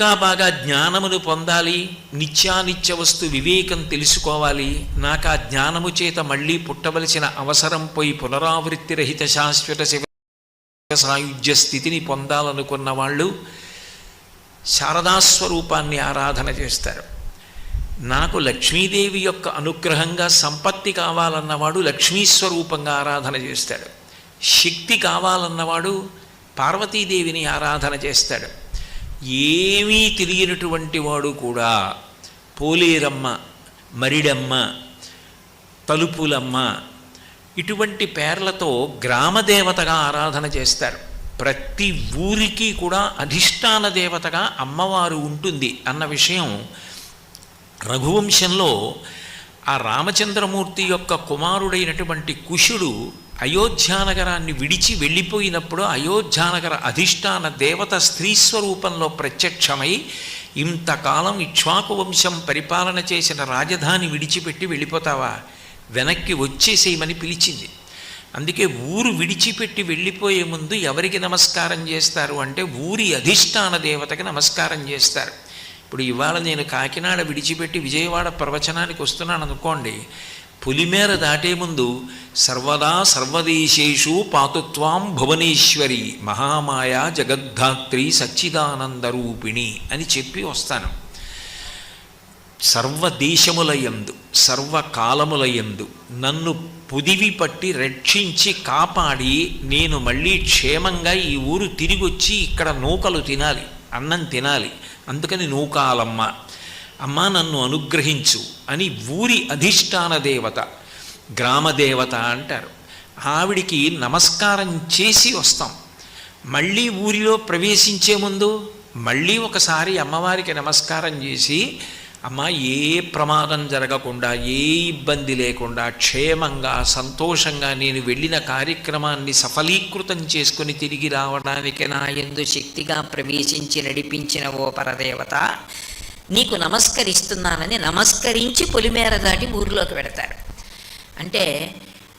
ఇంకా బాగా జ్ఞానమును పొందాలి నిత్యానిత్య వస్తు వివేకం తెలుసుకోవాలి. నాకు ఆ జ్ఞానము చేత మళ్ళీ పుట్టవలసిన అవసరం పోయి పునరావృత్తి రహిత శాశ్వత శివ సాయుధ్య స్థితిని పొందాలనుకున్న వాళ్ళు శారదాస్వరూపాన్ని ఆరాధన చేస్తారు. నాకు లక్ష్మీదేవి యొక్క అనుగ్రహంగా సంపత్తి కావాలన్నవాడు లక్ష్మీస్వరూపంగా ఆరాధన చేస్తాడు. శక్తి కావాలన్నవాడు పార్వతీదేవిని ఆరాధన చేస్తాడు. ఏమీ తెలియనటువంటి వాడు కూడా పోలేరమ్మ మరిడమ్మ తలుపులమ్మ ఇటువంటి పేర్లతో గ్రామదేవతగా ఆరాధన చేస్తారు. ప్రతి ఊరికి కూడా అధిష్టాన దేవతగా అమ్మవారు ఉంటుంది అన్న విషయం రఘువంశంలో ఆ రామచంద్రమూర్తి యొక్క కుమారుడైనటువంటి కుషుడు అయోధ్యానగరాన్ని విడిచి వెళ్ళిపోయినప్పుడు అయోధ్యానగర అధిష్టాన దేవత స్త్రీ స్వరూపంలో ప్రత్యక్షమై ఇంతకాలం ఇక్ష్వాకు వంశం పరిపాలన చేసిన రాజధాని విడిచిపెట్టి వెళ్ళిపోతావా? వెనక్కి వచ్చేసేయమని పిలిచింది. అందుకే ఊరు విడిచిపెట్టి వెళ్ళిపోయే ముందు ఎవరికి నమస్కారం చేస్తారు అంటే ఊరి అధిష్టాన దేవతకి నమస్కారం చేస్తారు. ఇప్పుడు ఇవాళ నేను కాకినాడ విడిచిపెట్టి విజయవాడ ప్రవచనానికి వస్తున్నాను అనుకోండి పులిమేర దాటే ముందు సర్వదా సర్వదేశేషు పాతుత్వాం భువనేశ్వరి మహామాయ జగద్ధాత్రి సచ్చిదానందరూపిణి అని చెప్పి వస్తాను. సర్వదేశములయందు సర్వకాలములయందు నన్ను పుదివి పట్టి రక్షించి కాపాడి నేను మళ్ళీ క్షేమంగా ఈ ఊరు తిరిగి వచ్చి ఇక్కడ నూకలు తినాలి అన్నం తినాలి. అందుకని నూకాలమ్మ అమ్మ నన్ను అనుగ్రహించు అని ఊరి అధిష్టాన దేవత గ్రామదేవత అంటారు. ఆవిడికి నమస్కారం చేసి వస్తాం. మళ్ళీ ఊరిలో ప్రవేశించే ముందు మళ్ళీ ఒకసారి అమ్మవారికి నమస్కారం చేసి అమ్మ ఏ ప్రమాదం జరగకుండా ఏ ఇబ్బంది లేకుండా క్షేమంగా సంతోషంగా నేను వెళ్ళిన కార్యక్రమాన్ని సఫలీకృతం చేసుకుని తిరిగి రావడానికి నా ఎందు శక్తిగా ప్రవేశించి నడిపించిన ఓ పరదేవత నీకు నమస్కరిస్తున్నానని నమస్కరించి పొలిమేర దాటి ఊరిలోకి పెడతారు అంటే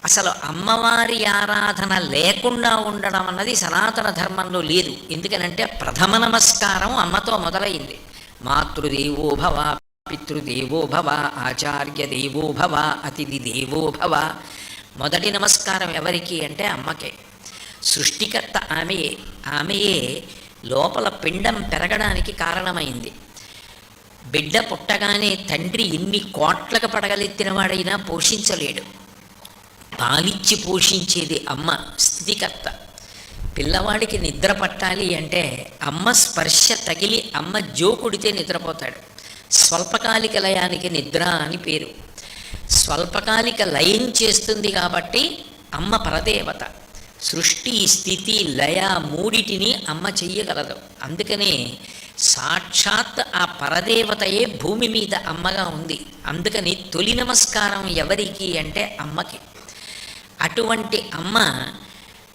అసలు అమ్మవారి ఆరాధన లేకుండా ఉండడం అన్నది సనాతన ధర్మంలో లేదు. ఎందుకనంటే ప్రథమ నమస్కారం అమ్మతో మొదలైంది. మాతృదేవో భవ పితృదేవో భవ ఆచార్య దేవో భవ అతిథి దేవో భవ. మొదటి నమస్కారం ఎవరికి అంటే అమ్మకే. సృష్టికర్త ఆమెయే. ఆమెయే లోపల పిండం పెరగడానికి కారణమైంది. బిడ్డ పుట్టగానే తండ్రి ఎన్ని కోట్లకు పడగలెత్తిన వాడైనా పోషించలేడు. పాలిచ్చి పోషించేది అమ్మ స్థితికర్త పిల్లవాడికి నిద్ర పట్టాలి అంటే అమ్మ స్పర్శ తగిలి అమ్మ జోకుడితే నిద్రపోతాడు. స్వల్పకాలిక లయానికి నిద్ర అని పేరు. స్వల్పకాలిక లయం చేస్తుంది కాబట్టి అమ్మ పరదేవత. సృష్టి స్థితి లయ మూడిటిని అమ్మ చెయ్యగలదు. అందుకనే సాక్షాత్ ఆ పరదేవతయే భూమి మీద అమ్మగా ఉంది. అందుకని తొలి నమస్కారం ఎవరికి అంటే అమ్మకి. అటువంటి అమ్మ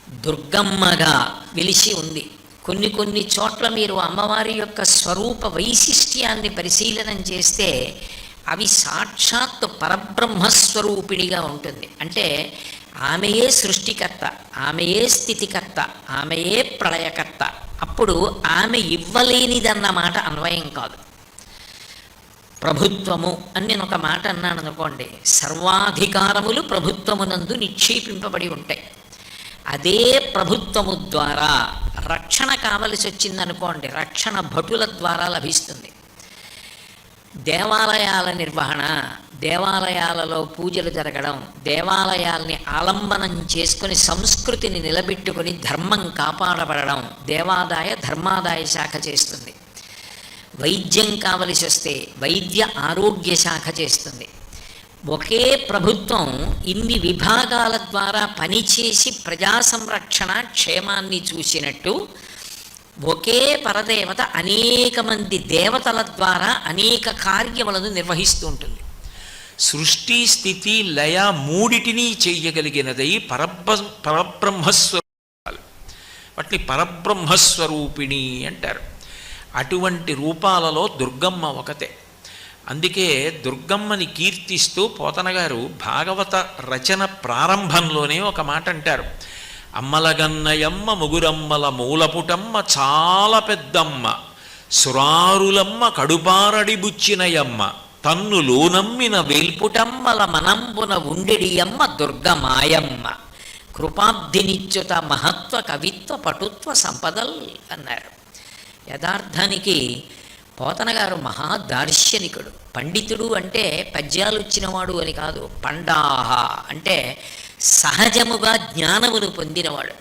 దుర్గమ్మగా వెలిసి ఉంది. కొన్ని కొన్ని చోట్ల మీరు అమ్మవారి యొక్క స్వరూప వైశిష్ట్యాన్ని పరిశీలనం చేస్తే అవి సాక్షాత్ పరబ్రహ్మస్వరూపిణిగా ఉంటుంది. అంటే ఆమెయే సృష్టికర్త ఆమెయే స్థితికర్త ఆమెయే ప్రళయకర్త. అప్పుడు ఆమె ఇవ్వలేనిదన్న మాట అన్వయం కాదు. ప్రభుత్వము అని నేను ఒక మాట అన్నాను అనుకోండి సర్వాధికారములు ప్రభుత్వమునందు నిక్షేపింపబడి ఉంటాయి. అదే ప్రభుత్వము ద్వారా రక్షణ కావలసి వచ్చిందనుకోండి రక్షణ భటుల ద్వారా లభిస్తుంది. దేవాలయాల నిర్వహణ దేవాలయాలలో పూజలు జరగడం దేవాలయాల్ని ఆలంబనం చేసుకొని సంస్కృతిని నిలబెట్టుకొని ధర్మం కాపాడబడడం దేవాదాయ ధర్మాదాయ శాఖ చేస్తుంది. వైద్యం కావలసి వస్తే వైద్య ఆరోగ్య శాఖ చేస్తుంది. ఒకే ప్రభుత్వం ఇన్ని విభాగాల ద్వారా పనిచేసి ప్రజా సంరక్షణ క్షేమాన్ని చూసినట్టు ఒకే పరదేవత అనేక మంది దేవతల ద్వారా అనేక కార్యములను నిర్వహిస్తూ ఉంటుంది. సృష్టి స్థితి లయ మూడిటిని చెయ్యగలిగినదై పరబ్ర పరబ్రహ్మస్వరూపాలు. వాటిని పరబ్రహ్మస్వరూపిణి అంటారు. అటువంటి రూపాలలో దుర్గమ్మ ఒకతే. అందుకే దుర్గమ్మని కీర్తిస్తూ పోతనగారు భాగవత రచన ప్రారంభంలోనే ఒక మాట అంటారు. అమ్మలగన్నయమ్మ ముగురమ్మల మూలపుటమ్మ చాలా పెద్దమ్మ. సురారులమ్మ కడుపారడిబుచ్చినయమ్మ తన్ను లోనమ్మిన వేల్పుటమ్మల మనంబున ఉండెడియమ్మ దుర్గమాయమ్మ. కృపాబ్ధినిచ్యుత మహత్వ కవిత్వ పటుత్వ సంపదల్ అన్నారు. యథార్థానికి పోతనగారు మహాదార్శనికుడు. పండితుడు అంటే పద్యాలు వచ్చినవాడు అని కాదు పండాహ అంటే సహజముగా జ్ఞానమును పొందినవాడు.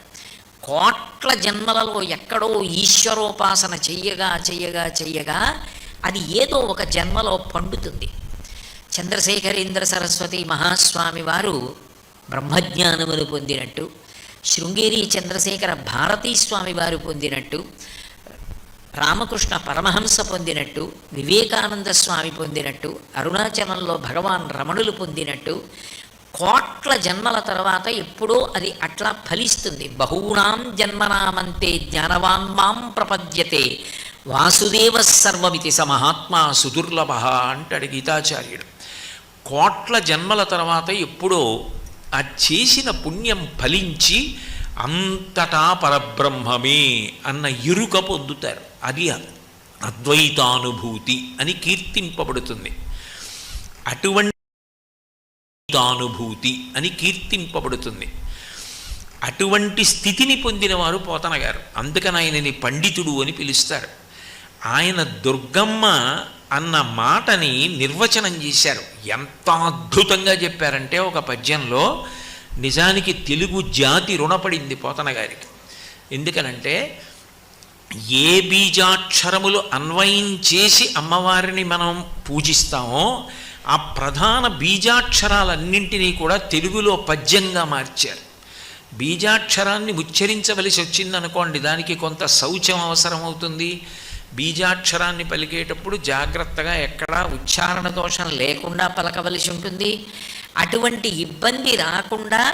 కోట్ల జన్మలలో ఎక్కడో ఈశ్వరోపాసన చెయ్యగా చెయ్యగా చెయ్యగా అది ఏదో ఒక జన్మలో పండుతుంది. చంద్రశేఖరేంద్ర సరస్వతి మహాస్వామి వారు బ్రహ్మజ్ఞానమును పొందినట్టు శృంగేరి చంద్రశేఖర భారతీ స్వామి వారు పొందినట్టు రామకృష్ణ పరమహంస పొందినట్టు వివేకానంద స్వామి పొందినట్టు అరుణాచలంలో భగవాన్ రమణులు పొందినట్టు కోట్ల జన్మల తర్వాత ఎప్పుడో అది అట్లా ఫలిస్తుంది. బహూణాం జన్మనామంతే జ్ఞానవాన్ మాం ప్రపద్యతే. వాసుదేవ సర్వమితి స మహాత్మా సుదుర్లభ అంటాడు గీతాచార్యుడు. కోట్ల జన్మల తర్వాత ఎప్పుడో ఆ చేసిన పుణ్యం ఫలించి అంతటా పరబ్రహ్మమే అన్న ఇరుక పొందుతారు. అది అద్వైతానుభూతి అని కీర్తింపబడుతుంది. అటువంటి అనుభూతి అని కీర్తింపబడుతుంది. అటువంటి స్థితిని పొందినవారు పోతన గారు అందుకని ఆయనని పండితుడు అని పిలుస్తారు. ఆయన దుర్గమ్మ అన్న మాటని నిర్వచనం చేశారు. ఎంత అద్భుతంగా చెప్పారంటే ఒక పద్యంలో నిజానికి తెలుగు జాతి రుణపడింది పోతన గారికి. ఎందుకనంటే ఏ బీజాక్షరములు అన్వయం చేసి అమ్మవారిని మనం పూజిస్తామో ఆ ప్రధాన బీజాక్షరాలన్నింటినీ కూడా తెలుగులో పద్యంగా మార్చారు. బీజాక్షరాన్ని ఉచ్చరించవలసి వచ్చిందనుకోండి దానికి కొంత శౌచం అవసరం అవుతుంది బీజాక్షరాన్ని పలికేటప్పుడు జాగ్రత్తగా ఎక్కడా ఉచ్చారణ దోషం లేకుండా పలకవలసి ఉంటుంది. అటువంటి ఇబ్బంది రాకుండా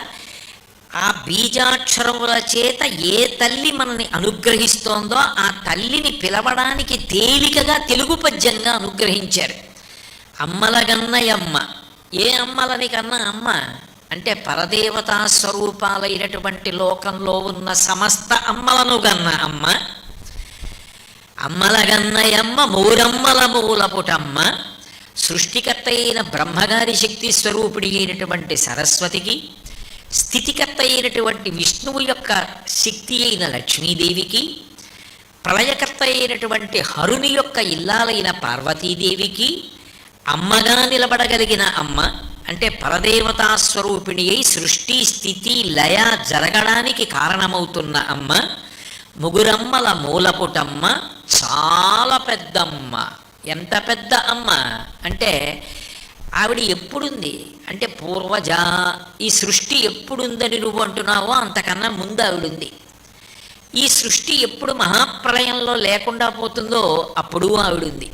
ఆ బీజాక్షరముల చేత ఏ తల్లి మనల్ని అనుగ్రహిస్తోందో ఆ తల్లిని పిలవడానికి తేలికగా తెలుగు పద్యంగా అనుగ్రహించారు. అమ్మలగన్నయమ్మ ఏ అమ్మలని కన్నా అమ్మ? అంటే పరదేవతా స్వరూపాలైనటువంటి లోకంలో ఉన్న సమస్త అమ్మలను గన్న అమ్మ. అమ్మలగన్నయమ్మ మూరమ్మల మూలపుటమ్మ సృష్టికర్త అయిన బ్రహ్మగారి శక్తి స్వరూపిడి అయినటువంటి సరస్వతికి స్థితికర్త అయినటువంటి విష్ణువు యొక్క శక్తి అయిన లక్ష్మీదేవికి ప్రళయకర్త అయినటువంటి హరుని యొక్క ఇల్లాలైన పార్వతీదేవికి అమ్మగా నిలబడగలిగిన అమ్మ అంటే పరదేవతా స్వరూపిణి అయి సృష్టి స్థితి లయ జరగడానికి కారణమవుతున్న అమ్మ ముగురమ్మల మూలపుటమ్మ చాలా పెద్దమ్మ. ఎంత పెద్ద అమ్మ? అంటే ఆవిడ ఎప్పుడుంది? అంటే పూర్వజ ఈ సృష్టి ఎప్పుడుందని నువ్వు అంటున్నావో అంతకన్నా ముందు ఆవిడుంది. ఈ సృష్టి ఎప్పుడు మహాప్రలయంలో లేకుండా పోతుందో అప్పుడు ఆవిడుంది.